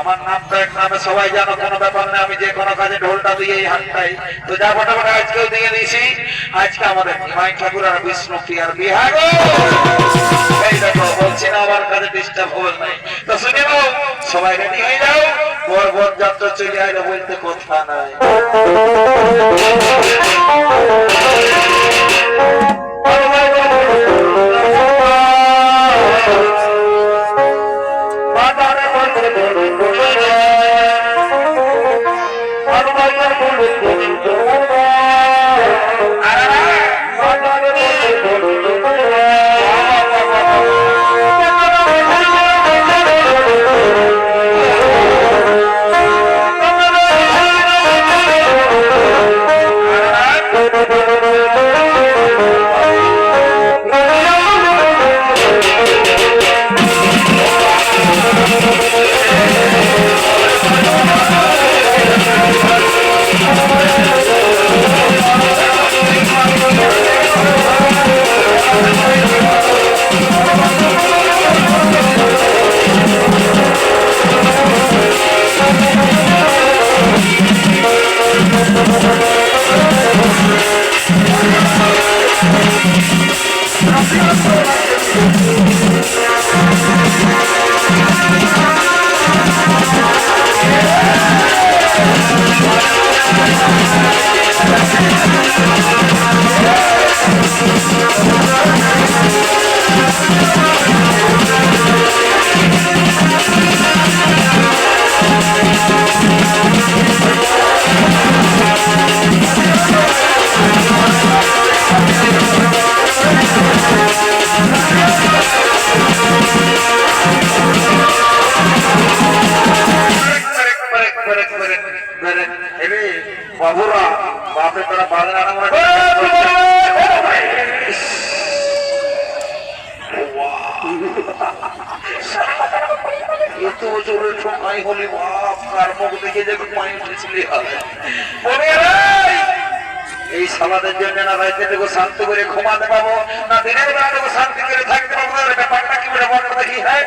আমার নামটা এক নামে সবাই জানো, কোনো ব্যাপার না, আমি যে কোনো কাজে ঢোলটা দিয়ে হাতটাই। তো যা ফটাফট আজকেও দিয়ে দিয়েছি আজকে আমাদের নিমাই ঠাকুর আর বিষ্ণু প্রিয়ার বিহার। এই দেখো, বলছি না আমার কাছে ডিস্টার্ব হবে নাই তো শুনে নাও, সবাই রেডি হয়ে যাও। বর বর যাত্রা চলে আইলে বলতে কথা নাই। শান্তি করে ঘুমাতে পাবো, না দিনের বেলা শান্তি করে থাকতে পাবো ব্যাপারটা কি বলে মনে দেখি হ্যাঁ?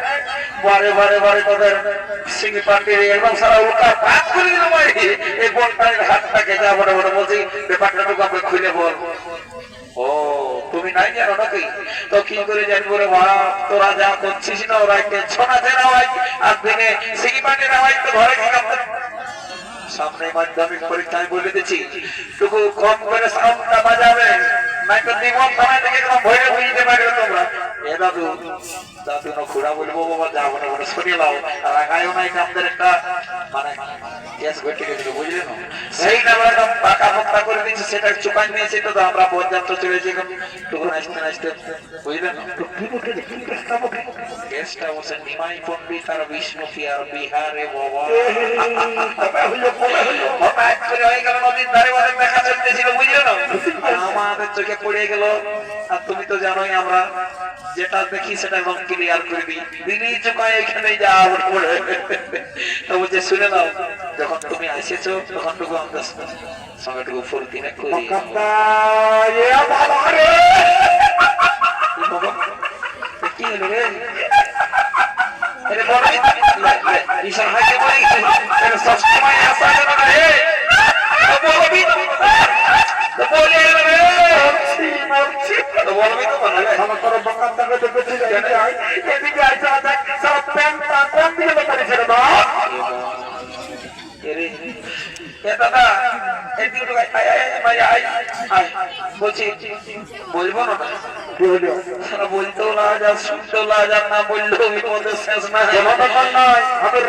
বারে বারে বারে তোদের সিঙ্গি পার্টির এবং সারা উল্টা পাত করে দিল ভাই এই বলটার হাতটাকে যা বড় বড় বলছি, ব্যাপারটা আমরা খুলে বল। ও, তুমি নাই জানো নাকি? তো কি করে জানব রে বাপ? তোরা যা করছিস না, ওরা ভাই আর দিনে আওয়াজ তো ঘরে সামনে মাধ্যমিক পরীক্ষায় বলে দিচ্ছি, টুকু কম করে সাউন্ডটা বাজাবে। নাই তো দিবন থানায় থেকে তোমার ভয় বুঝতে পারবে তোমরা। এ দাদু দাদু না খুড়া বলব বাবা যাব না বলে শুনে লাও রাখায়ও নাই আমাদের একটা মানে গ্যাস ঘটে গেছিল বুঝলে না সেইটা আমরা পাকা হত্যা করে দিয়েছি সেটা চুকাই নিয়েছি তো তো আমরা পর্যাপ্ত চলেছি এখন টুকু নাচতে নাচতে বুঝলে না গ্যাসটা বসে নিমাই পণ্ডিত আর বিষ্ণু আর বিহারে বাবা হঠাৎ করে হয়ে গেল নদীর ধারে বারে দেখা চলতেছিল বুঝলে না আমাদের চোখে পড়ে গেল আর তুমি তো জানোই আমরা যেটা দেখি সেটা একদম ক্লিয়ার করে দিই দিনই চোখায় এখানে যা পড়ে তো বলছে শুনে নাও যখন তুমি এসেছ তখন টুকু আমাদের সঙ্গে টুকু ফুর্তি না করি কি হলো রে? সবসময় আসা কেন রে। বলবি। বলে বলতেও না শুনতেও না না শেষ না আমি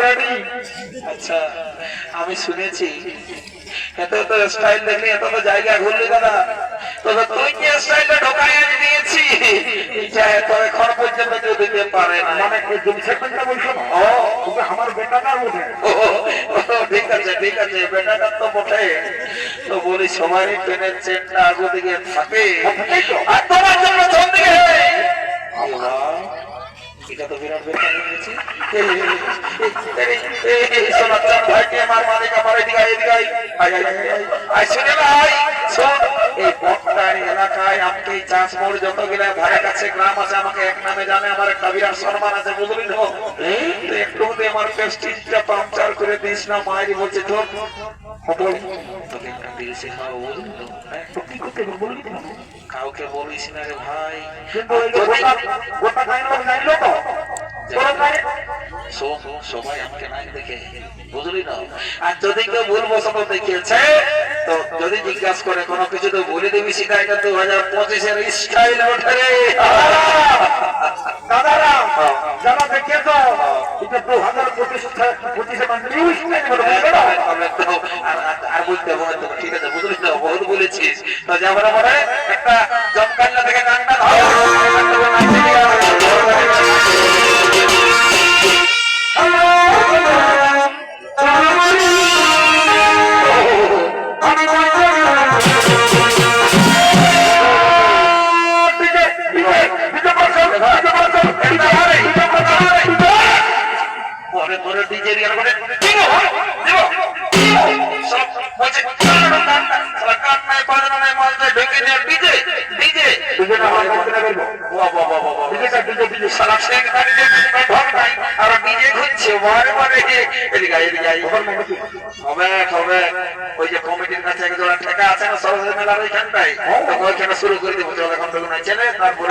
আচ্ছা আমি শুনেছি। এত তো স্টাইল দেখলি এত তো জায়গা ঘুরলি দাদা। তবে তুই যে স্টাইলটা ঢোকাই দিয়েছি এটা তো এখন পর্যন্ত কেউ দিতে পারে না মানে এই জিনিসের বলছো ও ওকে আমার বেটাটার মধ্যে ও, ও, ঠিক আছে ঠিক আছে বেটাটা তো বটে তো বলি সবারই ট্রেনের চেনটা আগু দিকে থাকে আর তোমার জন্য দিকে এটা তো বিরাট বেটা হয়ে গেছে এই, সোনাচাঁদ ভাইকে আমার মালিক আমার এদিকে এদিকে আয়, আয়, আয়, আয়, শুনে ভাই, শোন, এই এলাকায় আমাকে এই যতগুলা ধারে কাছে গ্রাম আছে আমাকে এক নামে জানে আমার একটা বিরাট সম্মান আছে বুঝলি তো? তো একটু আমার প্রেস্টিজটা পাংচার করে দিস না মায়ের বলছে তো তোকে একটা দিয়েছে খাওয়া বুঝলি তো হ্যাঁ? কি করতে বলবি কাউকে বলিস না রে ভাই গোটা তো সবাই আমাকে নাই দেখে। বুঝলি না আর যদি কেউ ভুল বসত দেখিয়েছে তো যদি জিজ্ঞাসা করে কোনো কিছু তো বলে দিবি সেটা এটা দু হাজার পঁচিশের স্টাইল ওঠে রে। দাদারা যারা দেখেছ এটা দু হাজার পঁচিশ পঁচিশে মানে তবে তো আর- আর বলতে হবে ঠিক আছে বুঝলি না বহুত বলেছিস। তো যাবার পরে একটা জমকান্না থেকে গানটা ধর। পরে ডিজে রিয়াল করে দিব দিব সব বলছে সারা নাই বাজনা নাই মাঝে ঢুকে নিয়ে ডিজে ডিজে বাহ বাহ বাহ বাহ বাহ। সারা শেখ গাড়ি যে ঢোক নাই আর ডিজে ঘুরছে বারে বারে। এদিকে আয়, এদিকে আয়। হবে হবে। ওই যে কমিটির কাছে এক জোড়া ঠেকা আছে না সরস্বতী মেলার ওইখানটায়। ওইখানে শুরু করে দিব। চল এখন নয় ছেলে তারপরে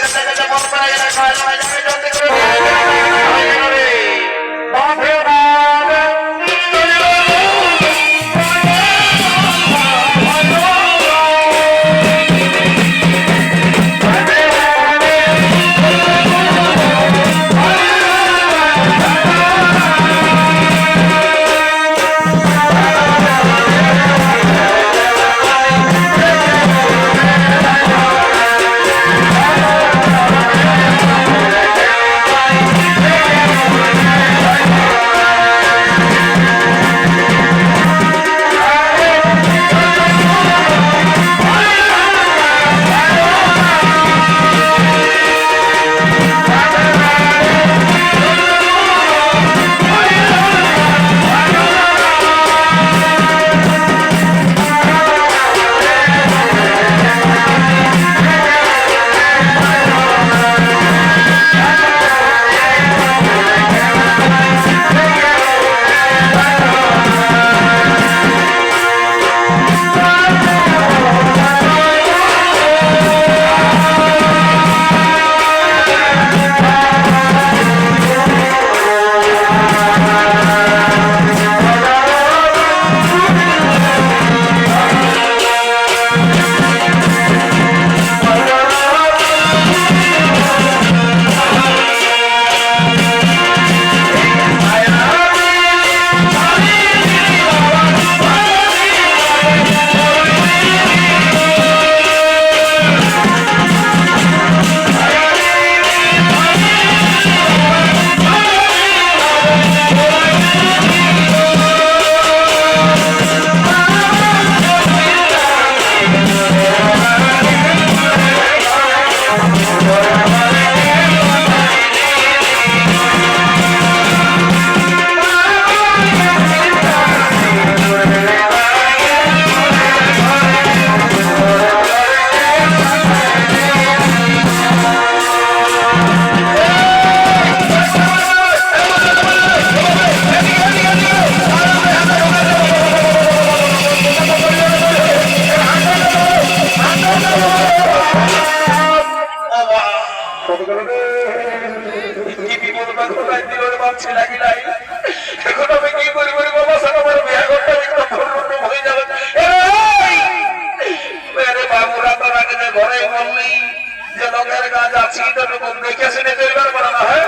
सीटों में मुंबई कैसे नहीं तैयार बनाना है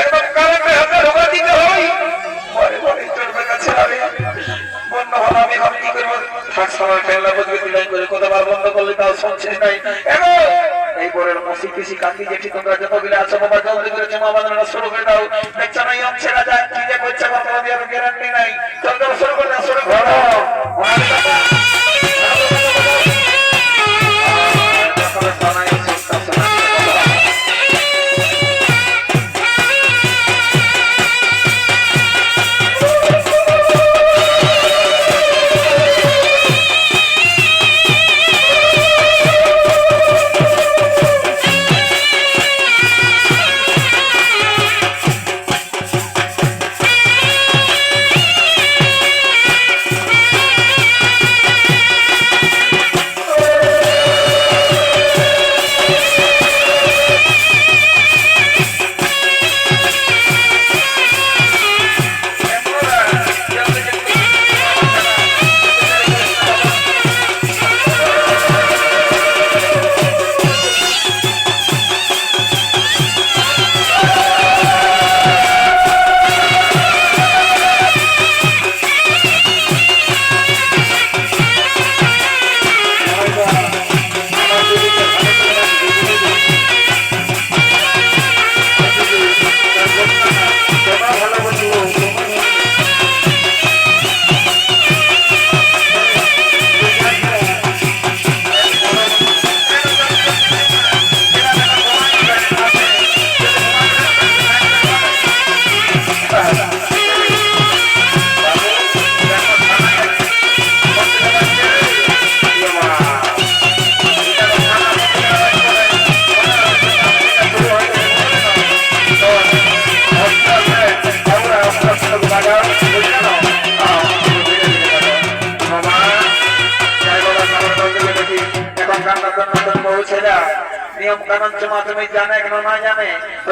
एकदम काले में हमें होगा दी तो होई बड़े बड़े चोट में कैसे आ रही বন্ধ হল আমি এখন কি করব? থাক, সময় খেলা বুঝবে দিলাই করে কতবার বন্ধ করলে তাও শুনছিস নাই। এই বরের মসি পিসি কাকি জেঠি তোমরা যতগুলো আছো, বাবা জলদি করে জমা বাঁধানো শুরু করে দাও। দেখছ নাই আমছে রাজা? কি যে করছে কথা দিয়ে গ্যারান্টি নাই। জলদি শুরু করে দাও, শুরু করো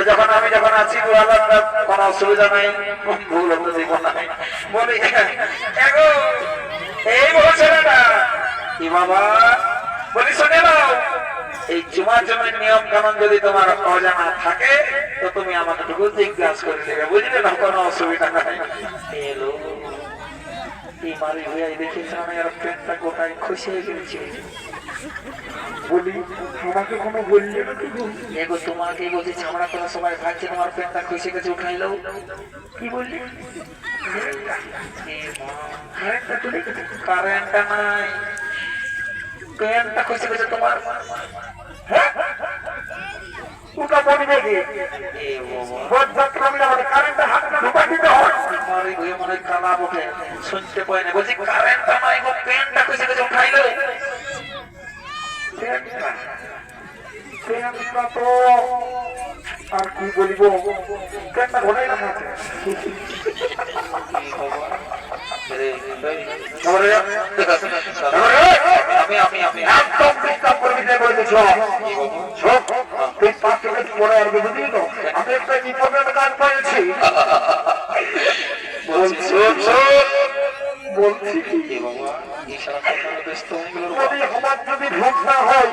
যখন আমি যখন আছি কোনো অসুবিধা নাই। ভুল হতে দিব না। বলি এই বলি, শুনে নাও এই জুমার জমির নিয়ম কানুন যদি তোমার অজানা থাকে, তো তুমি আমাকে টুকু জিজ্ঞাসা করে নেবে বুঝলে না, কোনো অসুবিধা নাই। এলো, এই মারি হয়ে দেখেছিলাম আর পেটটা গোটায় খুশি হয়ে গেছি। বলি আমাকে কোনো বললে? এগো তোমাকে বলছি ছামড়া তোলা সবাই ভাবছে তোমার পেনটা খুশি গেছে উঠাইলো কি বললি? কারেন্টটা কারেন্টটা নাই। পেনটা খুশি গেছে তোমার? ওটা বলবে কি বজ্জাত নামলে আমাদের কারেন্টে হাতটা ঢুকা দিতে হয়। আমার এই মনে কালা বটে। শুনতে পাই না। বলছি কারেন্টটা নাই গো পেনটা খুশি গেছে উঠাইলো পেনটা পেনটা তো আর কি বলিব পেনটা ঘোড়াই না আমি আমি আমি একদম বিজ্ঞাপ করবি বলেছ তুই পাঁচ মিনিট পরে আসবে বুঝলি তো আমি একটা ইম্পর্টেন্ট কাজ পেয়েছি বলছি কি বাবা? এই সারা ব্যস্ত হয়ে গেল যদি আমার যদি ভোট না হয়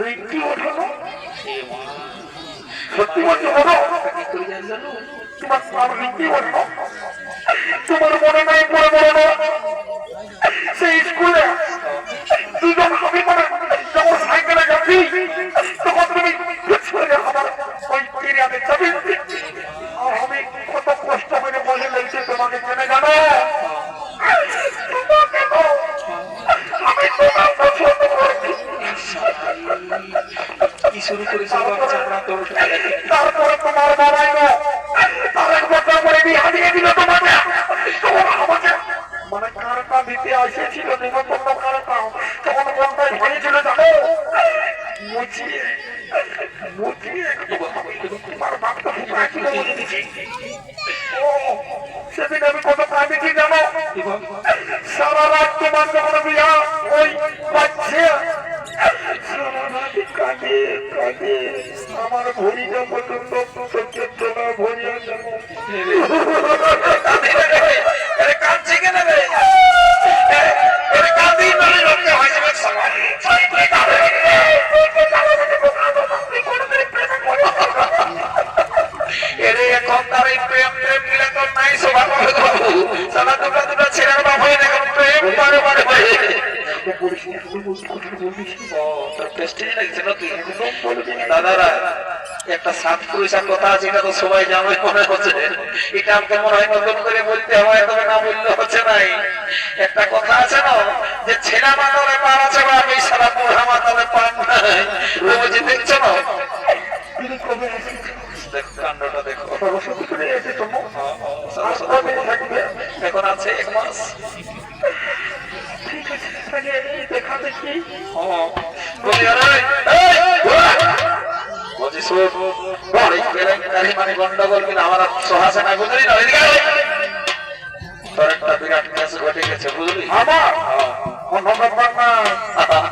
রিক্তি ওঠানো সত্যি বলছো তোমার রিক্তি ওঠানো শুরু করেছে তারপরে তোমার বাবা দাদারা, একটা সাত পুরুষের কথা আছে, এটা তো সবাই জানে, মনে হচ্ছে। এটা আমাকে মনে হয় নতুন করে বলতে হয় তবে না বললে হচ্ছে নাই। একটা কথা আছে না, যে ছেলে মাতালে পার আছে বা আমি সারা বুড়া মাতালে পার নাই। দেখছ না? এখন আছে এক মাস। ঠিক আছে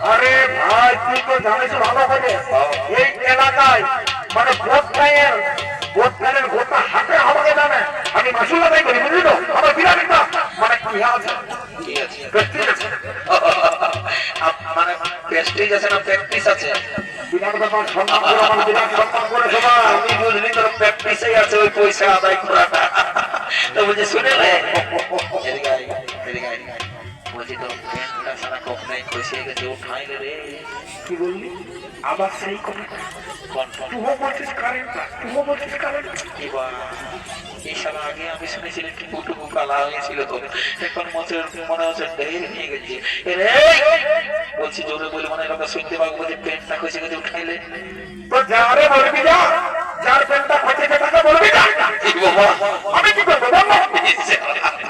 আরে, ভাই তুই তো জানিস ভালো করে এই এলাকায় মানে ভোট খাইয়ের ভোট ভোটটা হাতে আমাকে জানে আমি মাসুল বুঝলি তো আমার বিরাট মানে কি আছে কি আছে? মানে প্রেস্টিজ আছে না প্র্যাকটিস আছে? সবাই আমি বুঝলি তোর প্র্যাকটিসেই আছে ওই পয়সা আদায় করাটা। তো বলছি শুনে বলছি প্যান্টটা সারা গেছে উঠাইলে রে কি বললি? আবার সেই কথা? বলছিস বলছিস কারেন্ট এবার আগে আমি শুনেছিলাম কি টুকটুকু কালা হয়েছিল তো। এখন মনে মনে হচ্ছে ঢের গেছে। রে! বলছি জোরে বলে মনে হয় শুনতে পাবো যে পেটটা খসে গেছে উঠাইলে তো যারে বলবি যা যার পেনটা খচেছে তাকে বলবি না আমি কি করব? বলব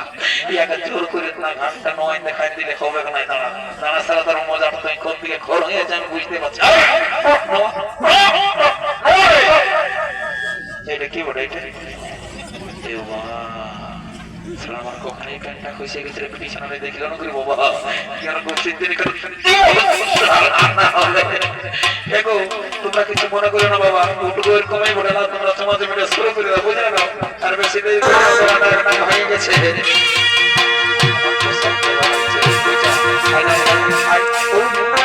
তোমরা কিছু মনে করো না, বাবা। উঠবো এরকমই বলে না, তোমরা সমাজে মিলে শুরু করে বুঝলে না? আর বেশি দেরি হয়ে গেছে। বুঝা? আয়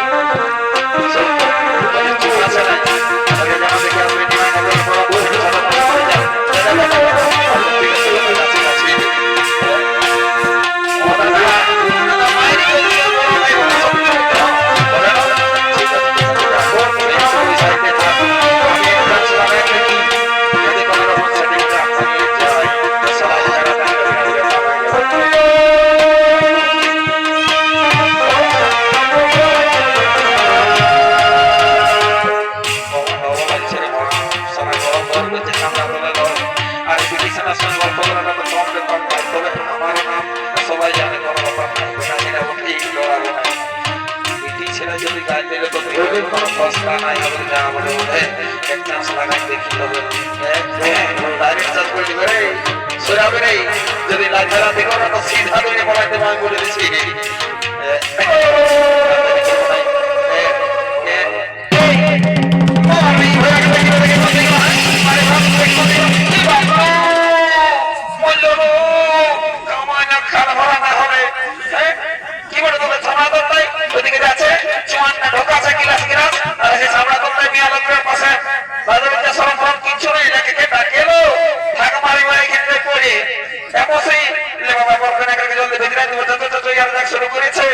মিয়া লোকের পাশে সরম ফরম কিচ্ছু নেই মারি মারি ক্ষেত্রে পড়ে এমসই লে বাবা বরখানে জলদি ভেতরে দিব শুরু করেছে।